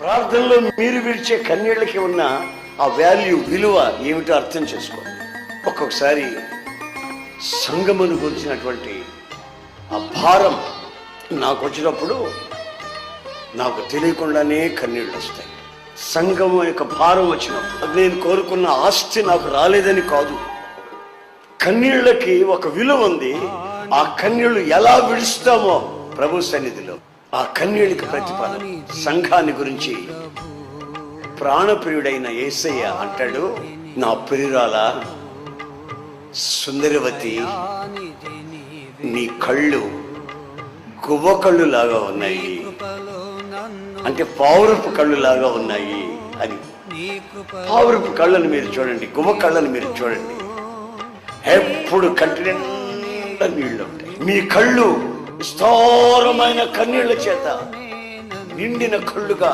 ప్రార్థనలో మీరు విడిచే కన్నీళ్ళకి ఉన్న ఆ వాల్యూ విలువ ఏమిటో అర్థం చేసుకోండి. ఒక్కొక్కసారి సంగమును గురించినటువంటి ఆ భారం నాకు వచ్చినప్పుడు నాకు తెలియకుండానే కన్నీళ్ళు వస్తాయి. సంఘం యొక్క భారం వచ్చినప్పుడు నేను కోరుకున్న ఆస్తి నాకు రాలేదని కాదు. కన్నీళ్ళకి ఒక విలువ ఉంది. ఆ కన్నీళ్ళు ఎలా విడుస్తామో ప్రభు సన్నిధిలో ఆ కన్నీళ్ళకి ప్రతిఫలం. సంఘాన్ని గురించి ప్రాణప్రియుడైన యేసయ్య అంటాడు నా ప్రియురాల సుందరవతి నీ కళ్ళు గువ్వ కళ్ళు లాగా ఉన్నాయి. అంటే పౌరపు కళ్ళు లాగా ఉన్నాయి అని. పౌరపు కళ్ళను మీరు చూడండి గువ్వ కళ్ళను మీరు చూడండి. ఎప్పుడు కంటి నిండా నీళ్ళు ఉంటాయి. మీ కళ్ళు విస్తారమైన కన్నీళ్ళ చేత నిండిన కళ్ళుగా